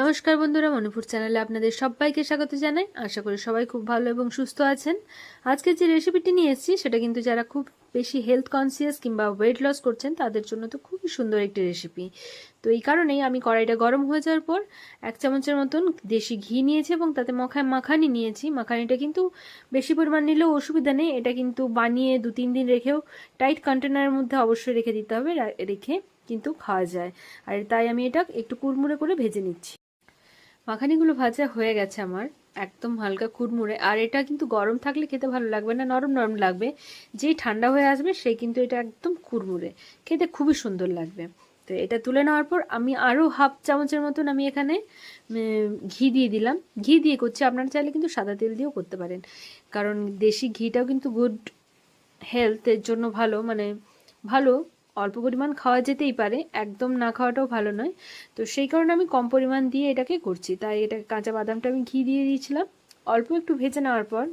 নমস্কার বন্ধুরা, মণিপুর চ্যানেলে আপনাদের সবাইকে স্বাগত জানাই। আশা করি সবাই খুব ভালো এবং সুস্থ আছেন। আজকে যে রেসিপিটি নিয়ে এসেছি, সেটা কিন্তু যারা খুব বেশি হেলথ কনসিয়াস কিংবা ওয়েট লস করছেন, তাদের জন্য তো খুবই সুন্দর একটি রেসিপি তো এই কারণেই আমি কড়াইটা গরম হয়ে যাওয়ার পর এক চামচের মতন দেশি ঘি নিয়েছি এবং তাতে মখায় মাখানি নিয়েছি। মাখানিটা কিন্তু বেশি পরিমাণ নিলেও অসুবিধা নেই। এটা কিন্তু বানিয়ে দু তিন দিন রেখেও টাইট কন্টেনারের মধ্যে অবশ্যই রেখে দিতে হবে। রেখে কিন্তু খাওয়া যায়। আর তাই আমি এটা একটু কুড়মুড়ে করে ভেজে নিচ্ছি। মাখানিগুলো ভাজা হয়ে গেছে আমার, একদম হালকা কুড়মুড়ে। আর এটা কিন্তু গরম থাকলে খেতে ভালো লাগবে না, নরম নরম লাগবে। যেই ঠান্ডা হয়ে আসবে সেই কিন্তু এটা একদম কুড়মুড়ে। খেতে খুবই সুন্দর লাগবে। তো এটা তুলে নেওয়ার পর আমি আরও হাফ চামচের মতন আমি এখানে ঘি দিয়ে দিলাম। ঘি দিয়ে করছি, আপনারা চাইলে কিন্তু সাদা তেল দিয়েও করতে পারেন। কারণ দেশি ঘিটাও কিন্তু গুড হেলথের জন্য ভালো মানে ভালো। অল্প পরিমাণ খাওয়া যেতেই পারে, একদম না খাওয়াটাও ভালো নয়। তো সেই কারণে আমি কম পরিমাণ দিয়ে এটাকে করছি। তাই এটা কাঁচা বাদামটা আমি ঘি দিয়ে দিয়েছিলাম। অল্প একটু ভেজে নেওয়ার পর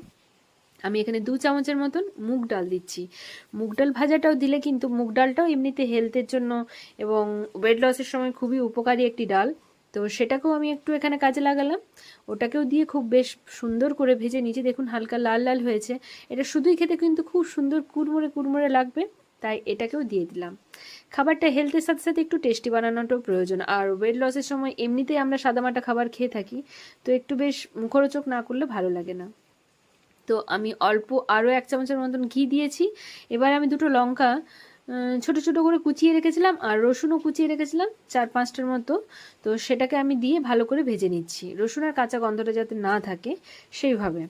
আমি এখানে দু চামচের মতন মুগ ডাল দিচ্ছি। মুগ ডাল ভাজাটাও দিলে কিন্তু মুগ ডালটাও এমনিতে হেলথের জন্য এবং ওয়েট লসের সময় খুবই উপকারী একটি ডাল। তো সেটাকেও আমি একটু এখানে কাজে লাগালাম। ওটাকেও দিয়ে খুব বেশ সুন্দর করে ভেজে নিচে দেখুন হালকা লাল লাল হয়েছে। এটা শুধুই খেতে কিন্তু খুব সুন্দর কুড়মুড়ে কুড়মুড়ে লাগবে। তাই এটাকেও দিয়ে দিলাম। খাবারটা হেলথের সাথে সাথে একটু টেস্টি বানানোটাও প্রয়োজন। আর ওয়েট লসের সময় এমনিতেই আমরা সাদামাটা খাবার খেয়ে থাকি, তো একটু বেশ মুখরোচক না করলে ভালো লাগে না। তো আমি অল্প আরও এক চামচের মতন ঘি দিয়েছি। এবার আমি দুটো লঙ্কা ছোট ছোট করে কুচিয়ে রেখেছিলাম আর রসুনও কুচিয়ে রেখেছিলাম চার পাঁচটার মতো। তো সেটাকে আমি দিয়ে ভালো করে ভেজে নিচ্ছি। রসুন আর কাঁচা গন্ধটা যাতে না থাকে সেইভাবে।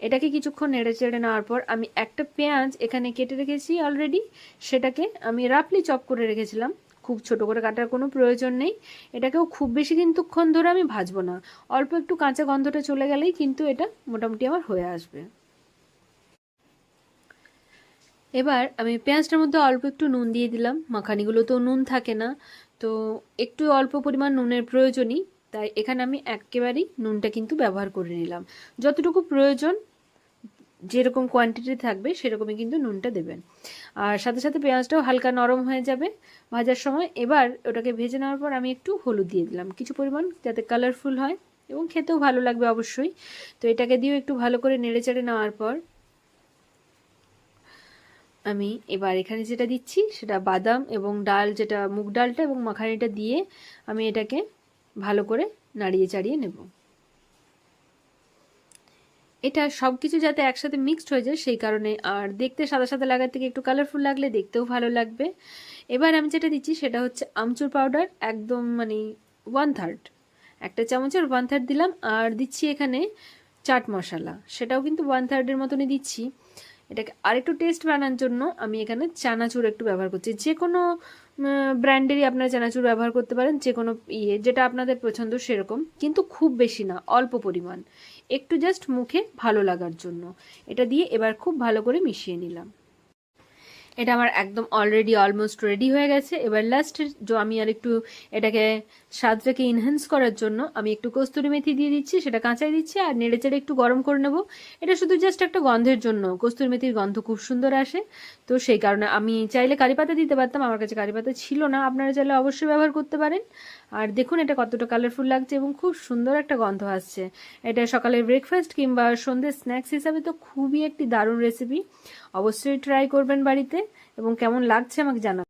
এটাকে কিছুক্ষণ নেড়ে চেড়ে নেওয়ার পর আমি একটা পেঁয়াজ এখানে কেটে রেখেছি অলরেডি সেটাকে আমি রাফলি চপ করে রেখেছিলাম। খুব ছোট করে কাটার কোনো প্রয়োজন নেই। এটাকেও খুব বেশি কিন্তুক্ষণ ধরে আমি ভাজবো না। অল্প একটু কাঁচা গন্ধটা চলে গেলেই কিন্তু এটা মোটামুটি আমার হয়ে আসবে। এবার আমি পেঁয়াজটার মধ্যে অল্প একটু নুন দিয়ে দিলাম। মাখানিগুলো তো নুন থাকে না। তো একটু অল্প পরিমাণ নুনের প্রয়োজনই। তাই এখানে আমি একেবারেই নুনটা কিন্তু ব্যবহার করে নিলাম। যতটুকু প্রয়োজন, যেরকম কোয়ান্টিটি থাকবে, সেরকমই কিন্তু নুনটা দেবেন। আর সাথে সাথে পেঁয়াজটাও হালকা নরম হয়ে যাবে ভাজার সময়। এবার ওটাকে ভেজে নেওয়ার পর আমি একটু হলুদ দিয়ে দিলাম। কিছু পরিমাণ যাতে কালারফুল হয় এবং খেতেও ভালো লাগবে অবশ্যই। তো এটাকে দিয়েও একটু ভালো করে নেড়ে চেড়ে নেওয়ার পর আমি এবার এখানে যেটা দিচ্ছি, সেটা বাদাম এবং ডাল, যেটা মুগ ডালটা এবং মাখানিটা দিয়ে আমি এটাকে ভালো করে নাড়িয়ে চাড়িয়ে নেব। এটা সব কিছু যাতে একসাথে মিক্সড হয়ে যায়, সেই কারণে আর দেখতে সাদা সাদা লাগার থেকে একটু কালারফুল লাগলে দেখতেও ভালো লাগবে। এবার আমি যেটা দিচ্ছি সেটা হচ্ছে আমচুর পাউডার একদম মানে ওয়ান থার্ড একটা চামচের ওয়ান থার্ড দিলাম আর দিচ্ছি এখানে চাট মশলা। সেটাও কিন্তু ওয়ান থার্ডের মতনই দিচ্ছি। এটাকে আরেকটু টেস্ট বানানোর জন্য আমি এখানে চানাচুর একটু ব্যবহার করছি। যে কোনো ব্র্যান্ডেরই আপনারা চানাচুর ব্যবহার করতে পারেন যে কোনো ইয়ে যেটা আপনাদের পছন্দ সেরকম, কিন্তু খুব বেশি না, অল্প পরিমাণ। একটু জাস্ট মুখে ভালো লাগার জন্য। এটা দিয়ে এবার খুব ভালো করে মিশিয়ে নিলাম। এটা আমার একদম অলরেডি অলমোস্ট রেডি হয়ে গেছে। এবার লাস্টের যে আমি আর একটু এটাকে স্বাদটাকে ইনহ্যান্স করার জন্য আমি একটু কস্তুরি মেথি দিয়ে দিচ্ছি, সেটা কাঁচাই দিচ্ছি আর নেড়ে চেড়ে একটু গরম করে নেব। এটা শুধু জাস্ট একটা গন্ধের জন্য, কস্তুরি মেথির গন্ধ খুব সুন্দর আসে। তো সেই কারণে আমি চাইলে কারি পাতা দিতে পারতাম, আমার কাছে কারি পাতা ছিল না, আপনারা চাইলে অবশ্যই ব্যবহার করতে পারেন। আর দেখুন এটা কতটা কালারফুল লাগছে এবং খুব সুন্দর একটা গন্ধ আসছে। এটা সকালের ব্রেকফাস্ট কিংবা সন্ধ্যের স্ন্যাক্স হিসাবে তো খুবই একটি দারুণ রেসিপি অবশ্যই ট্রাই করবেন বাড়িতে। এবং কেমন লাগছে আমাকে জানাবে।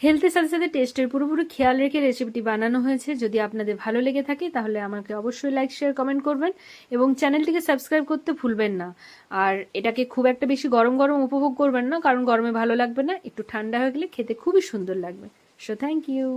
হেলথের সাথে সাথে টেস্টের পুরোপুরি খেয়াল রেখে রেসিপিটি বানানো হয়েছে। যদি আপনাদের ভালো লেগে থাকে, তাহলে আমাকে অবশ্যই লাইক শেয়ার কমেন্ট করবেন এবং চ্যানেলটিকে সাবস্ক্রাইব করতে ভুলবেন না। আর এটাকে খুব একটা বেশি গরম গরম উপভোগ করবেন না, কারণ গরমে ভালো লাগবে না, একটু ঠান্ডা হয়ে গেলে খেতে খুবই সুন্দর লাগবে। So thank you